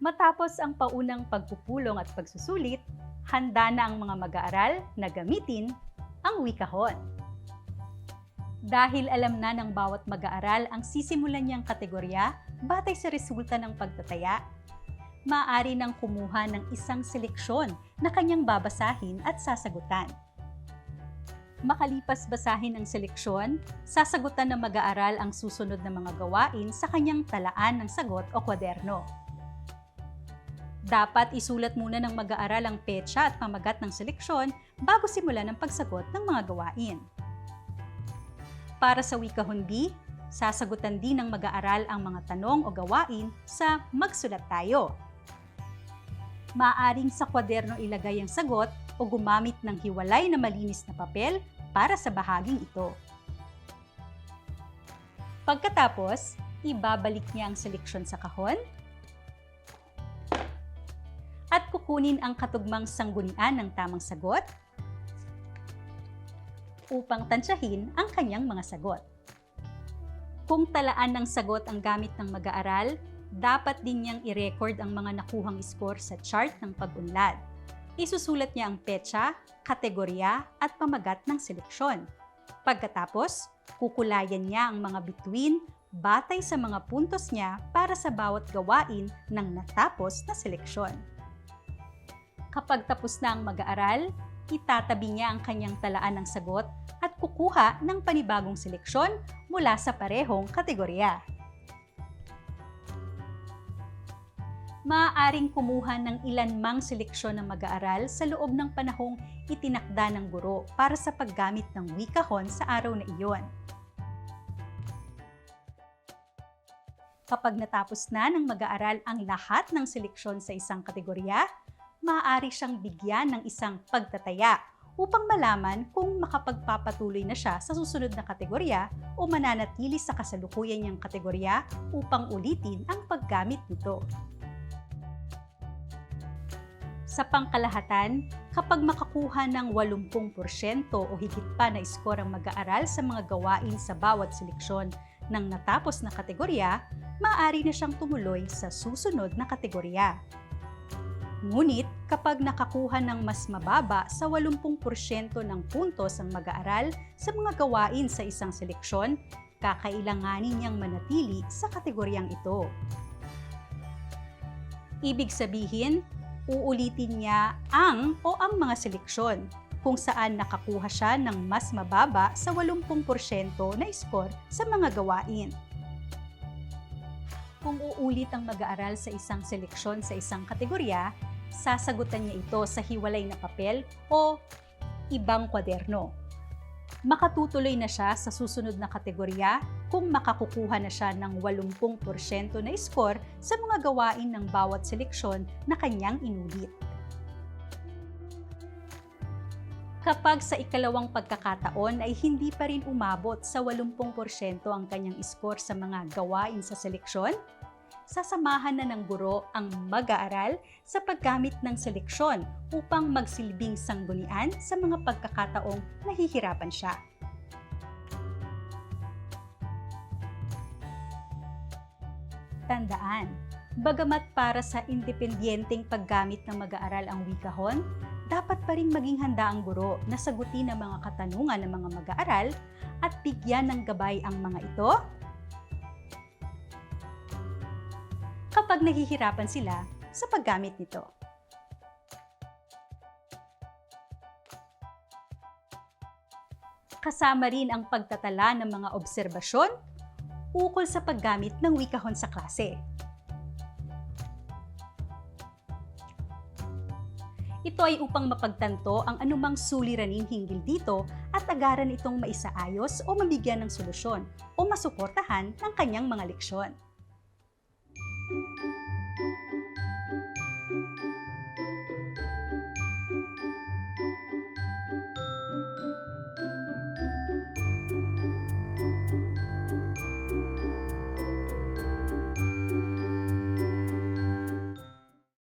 Matapos ang paunang pagpupulong at pagsusulit, handa na ang mga mag-aaral na gamitin ang wikahon. Dahil alam na ng bawat mag-aaral ang sisimulan niyang kategorya batay sa resulta ng pagtataya, maaari nang kumuha ng isang seleksyon na kanyang babasahin at sasagutan. Makalipas basahin ang seleksyon, sasagutan ng mag-aaral ang susunod na mga gawain sa kanyang talaan ng sagot o kwaderno. Dapat isulat muna ng mag-aaral ang petsa at pamagat ng seleksyon bago simulan ang pagsagot ng mga gawain. Para sa Wikahon B, sasagutan din ng mag-aaral ang mga tanong o gawain sa Magsulat Tayo. Maaring sa kwaderno ilagay ang sagot o gumamit ng hiwalay na malinis na papel para sa bahaging ito. Pagkatapos, ibabalik niya ang seleksyon sa kahon at kukunin ang katugmang sanggunian ng tamang sagot upang tansyahin ang kanyang mga sagot. Kung talaan ng sagot ang gamit ng mag-aaral, dapat din niyang i-record ang mga nakuhang score sa chart ng pag-unlad. Isusulat niya ang petsa, kategorya at pamagat ng seleksyon. Pagkatapos, kukulayan niya ang mga bituin batay sa mga puntos niya para sa bawat gawain ng natapos na seleksyon. Kapag tapos na ang mag-aaral, itatabi niya ang kanyang talaan ng sagot at kukuha ng panibagong seleksyon mula sa parehong kategorya. Maaaring kumuha ng ilanmang seleksyon ng mag-aaral sa loob ng panahong itinakda ng guro para sa paggamit ng wikahon sa araw na iyon. Kapag natapos na ng mag-aaral ang lahat ng seleksyon sa isang kategorya, maaari siyang bigyan ng isang pagtataya upang malaman kung makapagpapatuloy na siya sa susunod na kategorya o mananatili sa kasalukuyan niyang kategorya upang ulitin ang paggamit nito. Sa pangkalahatan, kapag makakuha ng 80% o higit pa na score ang mag-aaral sa mga gawain sa bawat seleksyon ng natapos na kategorya, maaari na siyang tumuloy sa susunod na kategorya. Ngunit kapag nakakuha ng mas mababa sa 80% ng puntos ang mag-aaral sa mga gawain sa isang seleksyon, kakailanganin niyang manatili sa kategoryang ito. Ibig sabihin, uulitin niya ang o ang mga seleksyon kung saan nakakuha siya ng mas mababa sa 80% na score sa mga gawain. Kung uulit ang mag-aaral sa isang seleksyon sa isang kategorya, sasagutan niya ito sa hiwalay na papel o ibang kwaderno. Makatutuloy na siya sa susunod na kategorya kung makakukuha na siya ng 80% na score sa mga gawain ng bawat seleksyon na kanyang inulit. Kapag sa ikalawang pagkakataon ay hindi pa rin umabot sa 80% ang kanyang score sa mga gawain sa seleksyon, sasamahan na ng guro ang mag-aaral sa paggamit ng seleksyon upang magsilbing sanggunian sa mga pagkakataong nahihirapan siya. Tandaan, bagamat para sa independenteng paggamit ng mag-aaral ang wikahon, dapat pa rin maging handa ang guro na sagutin ang mga katanungan ng mga mag-aaral at bigyan ng gabay ang mga ito kapag nahihirapan sila sa paggamit nito. Kasama rin ang pagtatala ng mga obserbasyon ukol sa paggamit ng wikahon sa klase. Ito ay upang mapagtanto ang anumang suliranin hinggil dito at agaran itong maisaayos o mabigyan ng solusyon o masuportahan ng kanyang mga leksyon. Thank you.